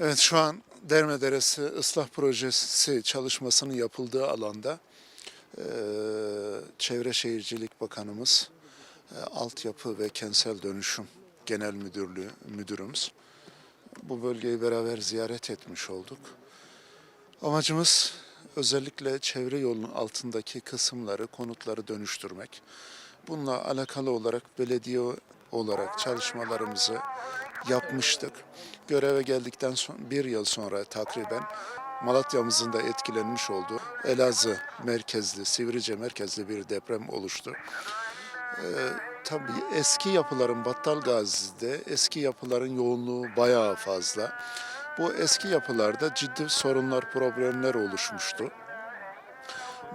Evet şu an Derme Deresi ıslah projesi çalışmasının yapıldığı alanda Çevre Şehircilik Bakanımız, eee, Altyapı ve Kentsel Dönüşüm Genel Müdürlüğü Müdürümüz bu bölgeyi beraber ziyaret etmiş olduk. Amacımız özellikle çevre yolunun altındaki kısımları, konutları dönüştürmek. Bununla alakalı olarak belediye olarak çalışmalarımızı yapmıştık. Göreve geldikten sonra bir yıl sonra takriben Malatya'mızın da etkilenmiş olduğu Elazığ merkezli, Sivrice merkezli bir deprem oluştu. Ee, tabii eski yapıların Battal Gazi'de eski yapıların yoğunluğu bayağı fazla. Bu eski yapılarda ciddi sorunlar, problemler oluşmuştu.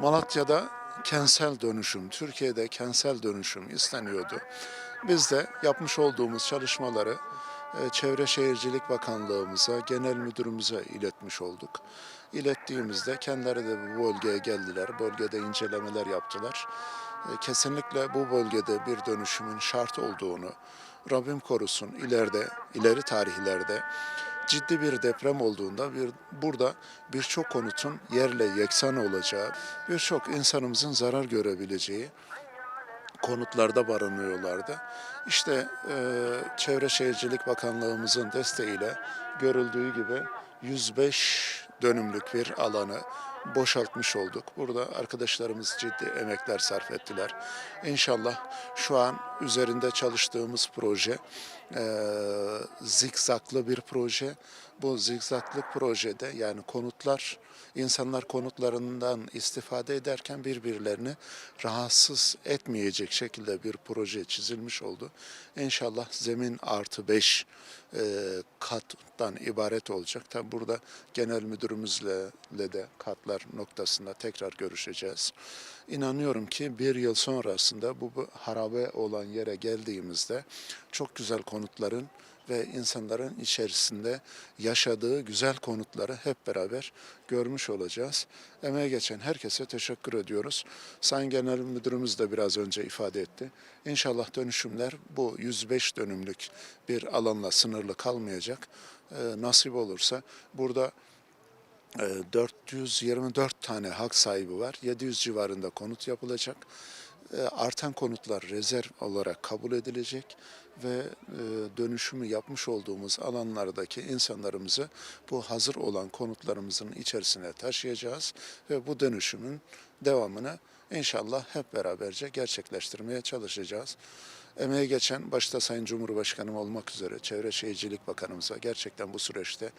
Malatya'da kentsel dönüşüm, Türkiye'de kentsel dönüşüm isteniyordu. Biz de yapmış olduğumuz çalışmaları Çevre Şehircilik Bakanlığımıza, Genel Müdürümüze iletmiş olduk. İlettiğimizde kendileri de bu bölgeye geldiler, bölgede incelemeler yaptılar. E, Kesinlikle bu bölgede bir dönüşümün şart olduğunu, Rabbim korusun ileride, ileri tarihlerde ciddi bir deprem olduğunda bir burada birçok konutun yerle yeksan olacağı, birçok insanımızın zarar görebileceği konutlarda barınıyorlardı. İşte e, Çevre Şehircilik Bakanlığımızın desteğiyle görüldüğü gibi 105 dönümlük bir alanı boşaltmış olduk. Burada arkadaşlarımız ciddi emekler sarf ettiler. İnşallah şu an üzerinde çalıştığımız proje e, zikzaklı bir proje. Bu zikzaklı projede yani konutlar, insanlar konutlarından istifade ederken birbirlerini rahatsız etmeyecek şekilde bir proje çizilmiş oldu. İnşallah zemin artı 5 kattan ibaret olacak. Tabi burada genel müdürümüzle le de katlar noktasında tekrar görüşeceğiz. İnanıyorum ki bir yıl sonrasında bu bu harabe olan yere geldiğimizde çok güzel konutların ve insanların içerisinde yaşadığı güzel konutları hep beraber görmüş olacağız. Emeğe geçen herkese teşekkür ediyoruz. Sayın Genel Müdürümüz de biraz önce ifade etti. İnşallah dönüşümler bu 105 dönümlük bir alanla sınırlı kalmayacak. Ee, nasip olursa burada 424 tane hak sahibi var. 700 civarında konut yapılacak. E, Artan konutlar rezerv olarak kabul edilecek ve e, dönüşümü yapmış olduğumuz alanlardaki insanlarımızı bu hazır olan konutlarımızın içerisine taşıyacağız ve bu dönüşümün devamını inşallah hep beraberce gerçekleştirmeye çalışacağız. Emeğe geçen başta Sayın Cumhurbaşkanım olmak üzere Çevre Şehircilik Bakanımıza gerçekten bu süreçte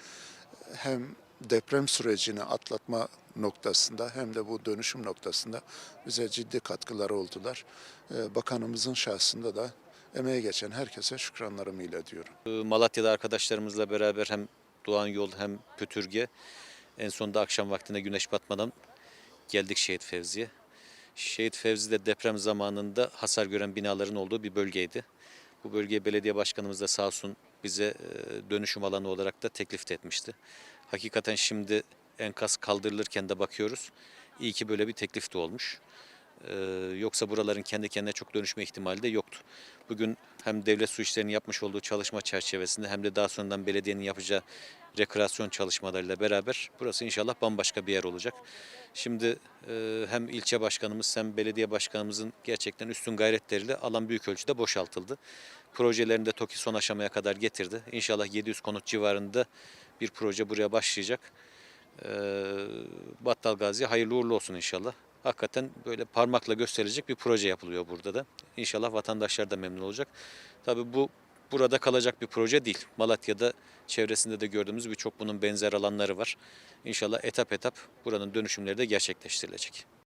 hem deprem sürecini atlatma noktasında hem de bu dönüşüm noktasında bize ciddi katkıları oldular. Ee, Bakanımızın şahsında da emeğe geçen herkese şükranlarımı iletiyorum. Ee, Malatya'da arkadaşlarımızla beraber hem Doğan Yol hem Pötürge en sonunda akşam vaktinde güneş batmadan geldik Şehit Fevzi'ye. Şehit Fevzi de deprem zamanında hasar gören binaların olduğu bir bölgeydi. Bu bölgeye belediye başkanımız da sağ olsun bize e, dönüşüm alanı olarak da teklif etmişti. Hakikaten şimdi enkaz kaldırılırken de bakıyoruz. İyi ki böyle bir teklif de olmuş. Ee, yoksa buraların kendi kendine çok dönüşme ihtimali de yoktu. Bugün hem devlet su işlerinin yapmış olduğu çalışma çerçevesinde hem de daha sonradan belediyenin yapacağı rekreasyon çalışmalarıyla beraber burası inşallah bambaşka bir yer olacak. Şimdi e, hem ilçe başkanımız hem belediye başkanımızın gerçekten üstün gayretleriyle alan büyük ölçüde boşaltıldı. Projelerini de TOKİ son aşamaya kadar getirdi. İnşallah 700 konut civarında bir proje buraya başlayacak. Ee, Battal Gazi'ye hayırlı uğurlu olsun inşallah. Hakikaten böyle parmakla gösterilecek bir proje yapılıyor burada da. İnşallah vatandaşlar da memnun olacak. Tabii bu burada kalacak bir proje değil. Malatya'da çevresinde de gördüğümüz birçok bunun benzer alanları var. İnşallah etap etap buranın dönüşümleri de gerçekleştirilecek.